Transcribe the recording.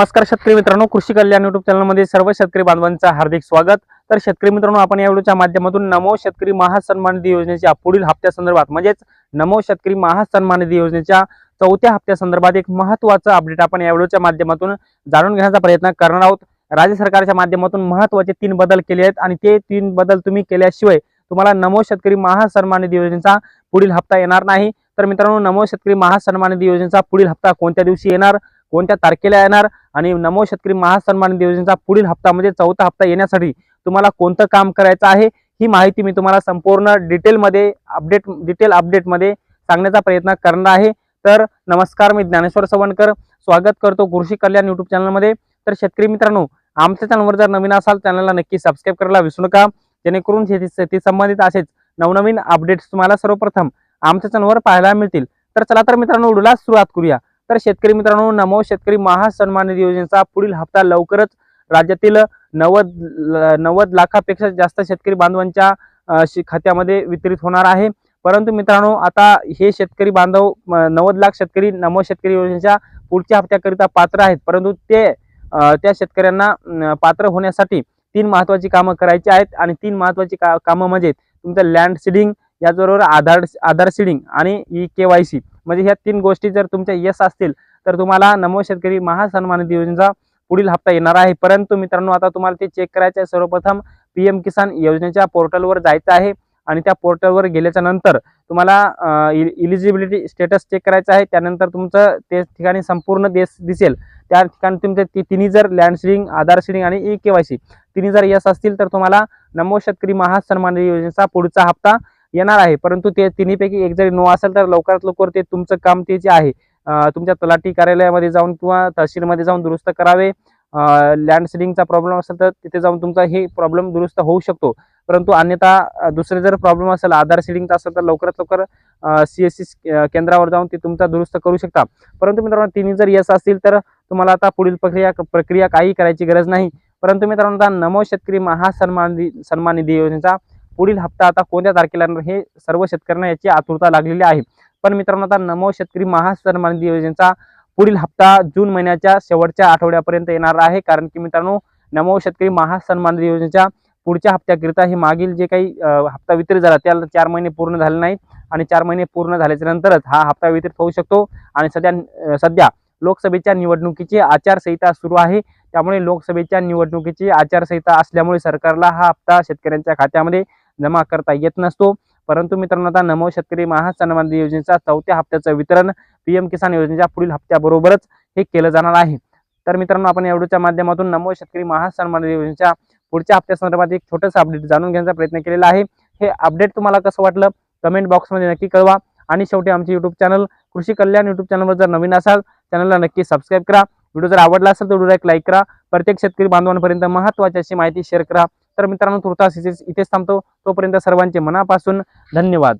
नमस्कार शेतकरी मित्रांनो कृषी कल्याण युट्यूब चॅनलमध्ये सर्व शेतकरी बांधवांचं हार्दिक स्वागत. तर शेतकरी मित्रांनो आपण या व्हिडिओच्या माध्यमातून नमो शेतकरी महासन्मान निधी योजनेच्या पुढील हप्त्यासंदर्भात म्हणजेच नमो शेतकरी महासन्मान निधी योजनेच्या चौथ्या हप्त्यासंदर्भात एक महत्वाचं अपडेट आपण या व्हिडिओच्या माध्यमातून जाणून घेण्याचा प्रयत्न करणार आहोत. राज्य सरकारच्या माध्यमातून महत्त्वाचे तीन बदल केले आहेत आणि ते तीन बदल तुम्ही केल्याशिवाय तुम्हाला नमो शेतकरी महासन्मान निधी योजनेचा पुढील हप्ता येणार नाही. तर मित्रांनो नमो शेतकरी महासन्मान निधी योजनेचा पुढील हप्ता कोणत्या दिवशी येणार? कोणत्या तारखेला येणार आणि नमो शेतकरी महासन्मान योजनेचा पुढील हप्ता म्हणजे चौथा हप्ता येण्यासाठी तुम्हाला कोणतं काम करायचं आहे ही माहिती मी तुम्हाला संपूर्ण डिटेलमध्ये अपडेट डिटेल अपडेटमध्ये सांगण्याचा प्रयत्न करणार आहे. तर नमस्कार मी ज्ञानेश्वर सवणकर स्वागत करतो कृषी कल्याण युट्यूब चॅनलमध्ये तर शेतकरी मित्रांनो आमच्या चॅनलवर जर नवीन असाल चॅनलला नक्की सबस्क्राईब करायला विसरू नका. जेणेकरून शेती शेती संबंधित असेच नवनवीन अपडेट्स तुम्हाला सर्वप्रथम आमच्या चॅनलवर पाहायला मिळतील. तर चला तर मित्रांनो व्हिडिओला सुरुवात करूया. तर शेतकरी मित्रांनो नमो शेतकरी महासन्मान निधी योजनेचा पुढील हप्ता लवकरच राज्यातील नव्वद नव्वद लाखापेक्षा जास्त शेतकरी बांधवांच्या खात्यामध्ये वितरित होणार आहे. परंतु मित्रांनो आता हे शेतकरी बांधव नव्वद लाख शेतकरी नमो शेतकरी योजनेच्या पुढच्या हप्त्याकरिता पात्र आहेत. परंतु ते त्या शेतकऱ्यांना पात्र होण्यासाठी तीन महत्वाची कामं करायची आहेत आणि तीन महत्वाची का कामं म्हणजे तुमचं लँड सीडिंग याचबरोबर आधार आधार सिडिंग आणि ई के वाय सी म्हणजे ह्या तीन गोष्टी जर तुमच्या यस असतील तर तुम्हाला नमो शेतकरी महासन्मान निधी योजनेचा पुढील हप्ता येणार आहे. परंतु मित्रांनो आता तुम्हाला ते चेक करायचं आहे सर्वप्रथम पी एम किसान योजनेच्या पोर्टलवर जायचं आहे आणि त्या पोर्टलवर गेल्याच्यानंतर तुम्हाला इलिजिबिलिटी स्टेटस चेक करायचं आहे. त्यानंतर तुमचं ते ठिकाणी संपूर्ण देश दिसेल. त्या ठिकाणी तुमचे ती तिन्ही जर लँड शिडिंग आधार शिडिंग आणि ई के वाय सी तिन्ही जर यस असतील तर तुम्हाला नमो शेतकरी महासन्मान निधी योजनेचा पुढचा हप्ता येणार आहे. परंतु ते तिन्हीपैकी एक जरी नो असेल तर लवकरात लवकर ते तुमचं काम ते जे आहे तुमच्या तलाठी कार्यालयामध्ये जाऊन किंवा तहसीलमध्ये जाऊन दुरुस्त करावे. लँड सिलिंगचा प्रॉब्लेम असेल तर तिथे जाऊन तुमचा हे प्रॉब्लेम दुरुस्त होऊ शकतो. परंतु अन्यथा दुसरे जर प्रॉब्लेम असेल आधार सिलिंगचा असेल तर लवकरात लवकर सी एस सी केंद्रावर जाऊन ते तुमचा दुरुस्त करू शकता. परंतु मित्रांनो तिन्ही जर यस असतील तर तुम्हाला आता पुढील प्रक्रिया प्रक्रिया काही करायची गरज नाही. परंतु मित्रांनो आता नमो शेतकरी महासन्मान सन्मान निधी योजनेचा पुढील हप्ता आता कोणत्या तारखेला येणार हे सर्व शेतकऱ्यांना याची आतुरता लागलेली आहे. पण मित्रांनो आता नमो शेतकरी महासन्मान योजनेचा पुढील हप्ता जून महिन्याच्या शेवटच्या आठवड्यापर्यंत येणार आहे. कारण की मित्रांनो नमो शेतकरी महासन्मान योजनेच्या पुढच्या हप्त्याकरिता हे मागील जे काही हप्ता वितरित झाला त्याला चार महिने पूर्ण झाले नाहीत आणि चार महिने पूर्ण झाल्याच्या नंतरच हा हप्ता वितरित होऊ शकतो. आणि सध्या सध्या लोकसभेच्या निवडणुकीची आचारसंहिता सुरू आहे. त्यामुळे लोकसभेच्या निवडणुकीची आचारसंहिता असल्यामुळे सरकारला हा हप्ता शेतकऱ्यांच्या खात्यामध्ये जमा करता येत नसतो. परंतु मित्रांनो आता नमो शेतकरी महासन्मान योजनेचा चौथ्या हप्त्याचं वितरण पीएम किसान योजनेच्या पुढील हप्त्याबरोबरच हे केलं जाणार आहे. तर मित्रांनो आपण या व्हिडिओच्या माध्यमातून नमो शेतकरी महासन्मान योजनेच्या पुढच्या हप्त्यासंदर्भात एक छोटंसं अपडेट जाणून घेण्याचा प्रयत्न केलेला आहे. हे अपडेट तुम्हाला कसं वाटलं? कमेंट बॉक्समध्ये नक्की कळवा. आणि शेवटी आमचे युट्यूब चॅनल कृषी कल्याण युट्यूब चॅनलवर जर नवीन असाल चॅनलला नक्की सबस्क्राईब करा. व्हिडिओ जर आवडला असेल तर व्हिडिओला एक लाईक करा. प्रत्येक शेतकरी बांधवांपर्यंत महत्त्वाची अशी माहिती शेअर करा. तर मित्रांनो तुर्तास इथेच इथेच थांबतो. तोपर्यंत सर्वांचे मनापासून धन्यवाद.